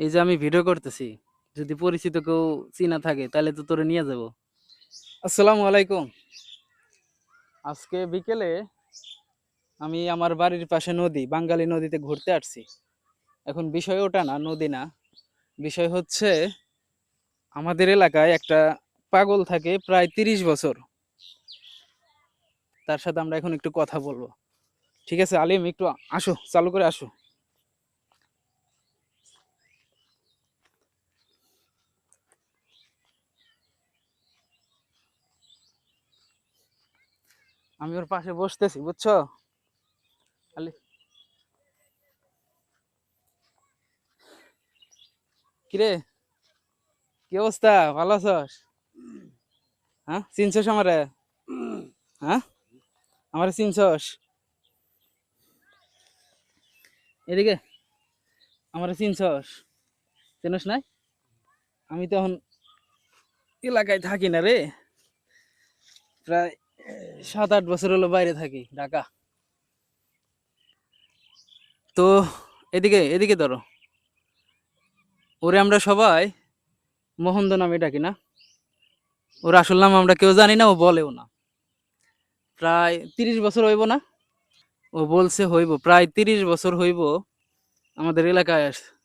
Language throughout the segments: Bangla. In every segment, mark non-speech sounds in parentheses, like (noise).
এই যে আমি ভিডিও করতেছি, যদি পরিচিত কেউ চিনা থাকে, তাহলে তো তোরে নিয়ে যাব। আসসালামু আলাইকুম। আজকে বিকেলে আমি আমার বাড়ির পাশে নদী বাঙ্গালী নদীতে ঘুরতে আসছি। এখন বিষয় ওটা না, নদী না। বিষয় হচ্ছে, আমাদের এলাকায় একটা পাগল থাকে, প্রায় তিরিশ বছর। তার সাথে আমরা এখন একটু কথা বলব। ঠিক আছে, আলিম, একটু আসো, চালু করে আসো। আমি ওর পাশে বসতেছি, বুঝছ? কিরে? কি অবস্থা? ভালো আছস? হ্যাঁ? চিনছস আমারে? হ্যাঁ? আমারে চিনছস? এদিকে, আমারে চিনছস? চিনস নাই? আমি তো এখন এলাকায় থাকি না রে। প্রায় সাত আট বছর হলো বাইরে থাকি, ঢাকা। তো এদিকে এদিকে ধরো। ওরে আমরা সবাই মোহন্দ নামে ডাকি না। ওর আসল নাম আমরা কেউ জানি না, ও বলেও না। প্রায় তিরিশ বছর হইব না। ও বলছে হইব, প্রায় তিরিশ বছর হইব আমাদের এলাকায় আস-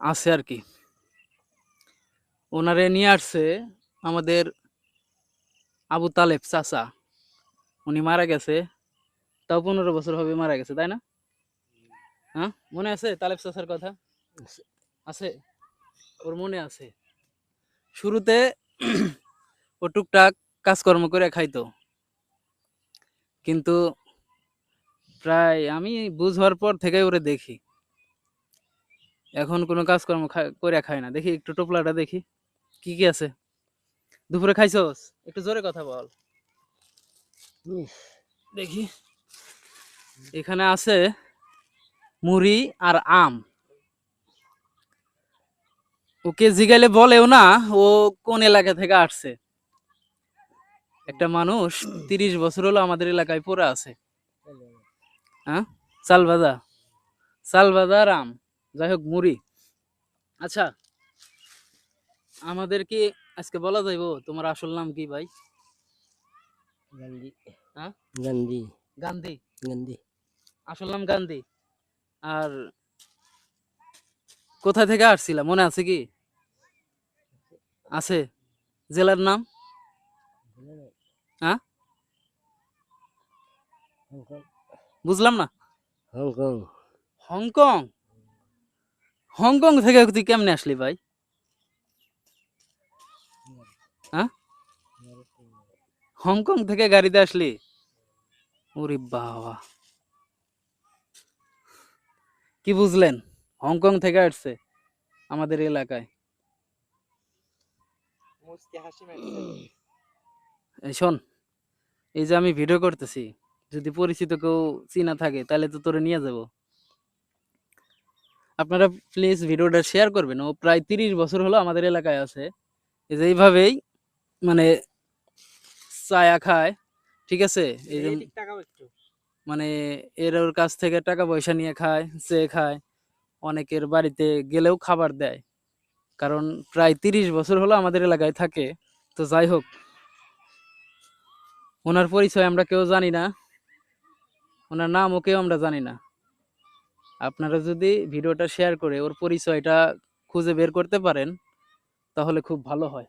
আছে আর কি। ওনারে নিয়ে আসছে আমাদের আবু তালেব চাচা উনি মারা গেছে তাও পনেরো বছর হবে মারা গেছে তাই না? হ্যাঁ মনে আছে তালেব চাচার কথা? আছে। ওর মনে আছে। শুরুতে (clears throat) ও টুকটাক কাজকর্ম করে খাইতো। কিন্তু প্রায় আমি বুঝ হওয়ার পর থেকে ওরে দেখি। এখন কোনো কাজকর্ম করে খায় না। দেখি একটু টোপলাটা দেখি। কি কি আছে? দুপুরে খাইছস? একটু জোরে কথা বল। দেখি। এখানে আছে মুড়ি আর আম। ওকে জিগাইলে বলেও না ও কোন এলাকা থেকে আসছে? একটা মানুষ তিরিশ বছর হলো আমাদের এলাকায় পড়ে আছে। হ্যাঁ? চাল ভাজা চাল ভাজা আর আম। যাই হোক মুড়ি। আচ্ছা আমাদের কি আজকে বলা যাইবো তোমার আসল নাম কি ভাই? গান্ধী। হ্যাঁ? গান্ধী। গান্ধী? গান্ধী। আসল নাম গান্ধী। আর কোথা থেকে আসছিলা মনে আছে কি? আছে। জেলার নাম? হ্যাঁ? বুঝলাম না? হংকং। হংকং? হংকং থেকে তুই কেমনে আসলি ভাই? হ্যাঁ? হংকং থেকে গাড়িতে আসলি? ওরে বাবা। কি বুঝলেন? হংকং থেকে আসছে আমাদের এলাকায়। শোন এই যে আমি ভিডিও করতেছি যদি পরিচিত কেউ চিনা থাকে তাহলে তো তোরে নিয়ে যাব। আপনারা প্লিজ ভিডিওটা শেয়ার করবেন। ও প্রায় তিরিশ বছর হলো আমাদের এলাকায় আছে। এই যে এইভাবেই মানে চায়া খায় ঠিক আছে? এই যে মানে এর ওর কাছ থেকে টাকা পয়সা নিয়ে খায় চেয়ে খায়। অনেকের বাড়িতে গেলেও খাবার দেয়। কারণ প্রায় তিরিশ বছর হলো আমাদের এলাকায় থাকে। তো যাই হোক ওনার পরিচয় আমরা কেউ জানি না। ওনার নামও কেউ আমরা জানি না। আপনারা যদি ভিডিওটা শেয়ার করে ওর পরিচয়টা খুঁজে বের করতে পারেন তাহলে খুব ভালো হয়।